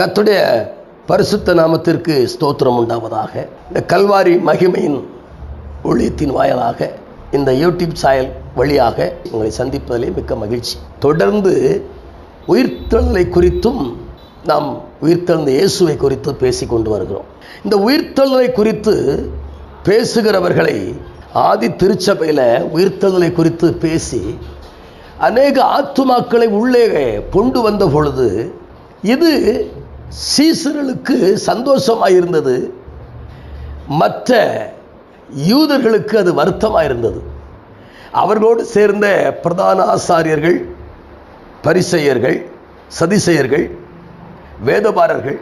கத்துடைய பரிசுத்த நாமத்திற்கு ஸ்தோத்திரம் உண்டாவதாக. இந்த கல்வாரி மகிமையின் ஒளியத்தின் வாயிலாக இந்த யூடியூப் சாயல் வழியாக உங்களை சந்திப்பதிலே மிக்க மகிழ்ச்சி. தொடர்ந்து உயிர்த்தெழுதலை குறித்தும் நாம் உயிர்த்தெழுந்த இயேசுவை குறித்து பேசி கொண்டு வருகிறோம். இந்த உயிர்த்தெழுதலை குறித்து பேசுகிறவர்களை ஆதி திருச்சபையில் உயிர்த்தெழுதலை குறித்து பேசி அநேக ஆத்துமாக்களை உள்ளே கொண்டு வந்த பொழுது இது சீசர்களுக்கு சந்தோஷமாக இருந்தது. மற்ற யூதர்களுக்கு அது வருத்தமாக இருந்தது. அவர்களோடு சேர்ந்த பிரதான ஆசாரியர்கள் பரிசெயர்கள் சதிசெயர்கள் வேதபாரர்கள்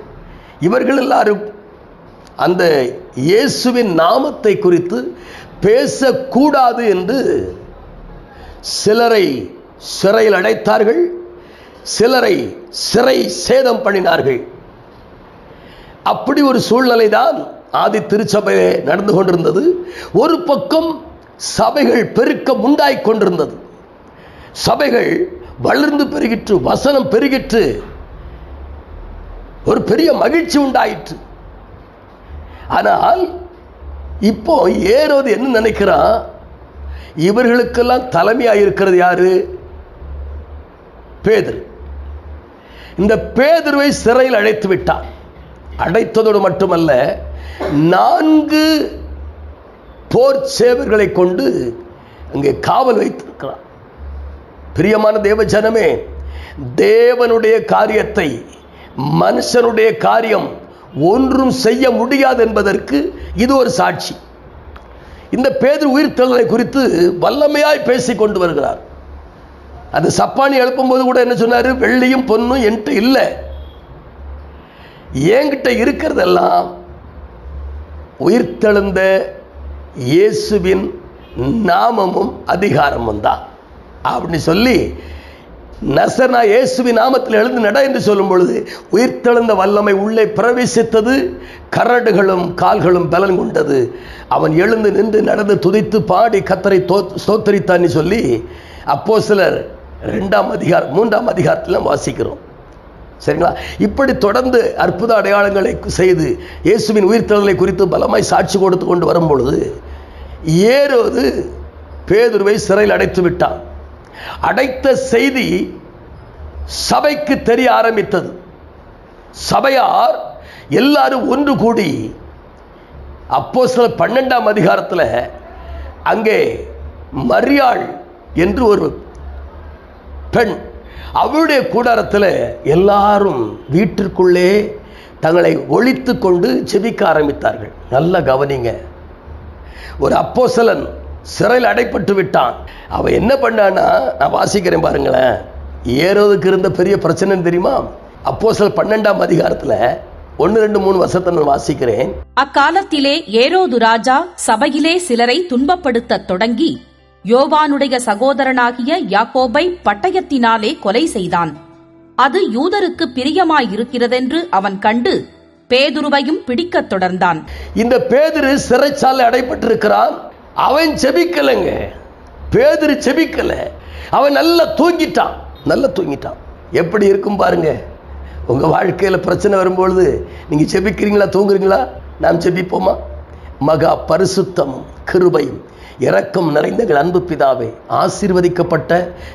இவர்கள் எல்லாரும் அந்த இயேசுவின் நாமத்தை குறித்து பேசக்கூடாது என்று சிலரை சிறையில் அடைத்தார்கள் சிலரை சிறை சேதம் பண்ணினார்கள். அப்படி ஒரு சூழ்நிலை தான் ஆதி திருச்சபையிலே நடந்து கொண்டிருந்தது. ஒரு பக்கம் சபைகள் பெருக்கம் உண்டாய் கொண்டிருந்தது. சபைகள் வளர்ந்து பெருகிற்று வசனம் பெருகிற்று. ஒரு பெரிய மகிழ்ச்சி உண்டாயிற்று. ஆனால் இப்போ ஏறோது என்ன நினைக்கிறான்? இவர்களுக்கெல்லாம் தலைமையாக இருக்கிறது யாரு? பேதர். இந்த பேதர்வை சிறையில் அழைத்து விட்டான். அடைத்ததோடு மட்டுமல்ல நான்கு போர் சேவர்களை கொண்டு அங்கே காவல் வைத்திருக்கிறான் பிரியமான தேவ ஜனமே தேவனுடைய காரியத்தை மனுஷனுடைய காரியம் ஒன்றும் செய்ய முடியாது என்பதற்கு இது ஒரு சாட்சி. இந்த பேதர் உயிர்த்தெழுதலை குறித்து வல்லமையாய் பேசி கொண்டு வருகிறார். அது சப்பானி எழுப்பும்போது கூட என்ன சொன்னார்? வெள்ளியும் பொண்ணும் என்கிட்ட இல்லை. என்கிட்ட இருக்கிறதெல்லாம் உயிர்த்தெழுந்த இயேசுவின் நாமமும் அதிகாரமும் தான். அப்படின்னு சொல்லி நசனா இயேசுவின் நாமத்தில் எழுந்து நட என்று சொல்லும் பொழுது உயிர்த்தெழுந்த வல்லமை உள்ளே பிரவேசித்தது. கரடுகளும் கால்களும் பலன் கொண்டது. அவன் எழுந்து நின்று நடந்து துதித்து பாடி கத்தரை தோ ஸ்தோத்தரித்தான்னு சொல்லி அப்போ சிலர் ரெண்டாம் அதிகாரம் மூன்றாம் அதிகாரத்தில் வாசிக்கிறோம். சரிங்களா? இப்படி தொடர்ந்து அற்புத அடையாளங்களை செய்து இயேசுவின் உயிர்த்தெழுதலை குறித்து பலமாய் சாட்சி கொடுத்து கொண்டு வரும் பொழுது ஏறுவது பேதுருவை சிறையில் அடைத்து விட்டான். அடைத்த செய்தி சபைக்கு தெரிய ஆரம்பித்தது. சபையார் எல்லாரும் ஒன்று கூடி அப்போ சில பன்னெண்டாம் அதிகாரத்தில் அங்கே மரியாள் என்று ஒரு பெண் அவளுடைய கூடாரத்தில் எல்லாரும் வீட்டிற்குள்ளே தங்களை ஒழித்து கொண்டு செபிக்க ஆரம்பித்தார்கள். நல்ல கவனிங்க. ஒரு அப்போசலன் சிறையில் அடைப்பட்டு விட்டான். அவன் என்ன பண்ணான்னா நான் வாசிக்கிறேன் பாருங்களேன். ஏறோதுக்கு இருந்த பெரிய பிரச்சனைன்னு தெரியுமா? அப்போ சில பன்னெண்டாம் அதிகாரத்தில் ஒன்று ரெண்டு மூணு வருஷத்தை நான் வாசிக்கிறேன். அக்காலத்திலே ஏரோது ராஜா சபையிலே சிலரை துன்பப்படுத்தத் தொடங்கி யோவானுடைய சகோதரனாகிய யாக்கோபை பட்டயத்தினாலே கொலை செய்தான். அது யூதருக்கு பிரியமாயிருக்கிறதென்று அவன் கண்டு பேதுருவையும் பிடிக்கத் தொடர்ந்தான். இந்த பேதுரு சிறைச்சாலை அடைபட்டிருக்கிறான். அவன் செபிக்கலைங்க. பேதுரு செபிக்கல. அவன் நல்லா தூங்கிட்டான். நல்லா தூங்கிட்டான். எப்படி இருக்கும் பாருங்க. உங்க வாழ்க்கையில பிரச்சனை வரும்பொழுது நீங்க செபிக்கிறீங்களா தூங்குறீங்களா? நாம் செபிப்போமா? மகா பரிசுத்தமும் கிருபையும் இரக்கம் நிறைந்த எங்கள் அன்பு பிதாவே ஆசீர்வதிக்கப்பட்ட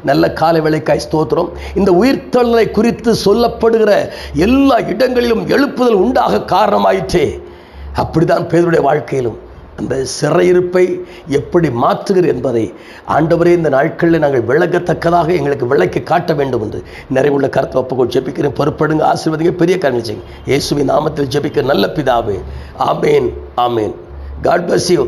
நல்ல கால வேலைக்காய் ஸ்தோத்திரம். இந்த உயிர்த்தொழிலை குறித்து சொல்லப்படுகிற எல்லா இடங்களிலும் எழுப்புதல் உண்டாக காரணமாயிற்றே. அப்படிதான் பேருடைய வாழ்க்கையிலும் அந்த சிறையிருப்பை எப்படி மாற்றுகிறது என்பதை ஆண்டவரே இந்த நாட்களில் நாங்கள் விளக்கத்தக்கதாக எங்களுக்கு விளக்கி காட்ட வேண்டும் என்று நிறைவுள்ள கருத்தை ஒப்புக்கொள். ஜெபிக்கிறேன் பொறுப்படுங்க ஆசீர்வதிங்க பெரிய காரணம் இயேசுவின் நாமத்தில் ஜெபிக்க நல்ல பிதாவே. ஆமேன் ஆமேன். God bless you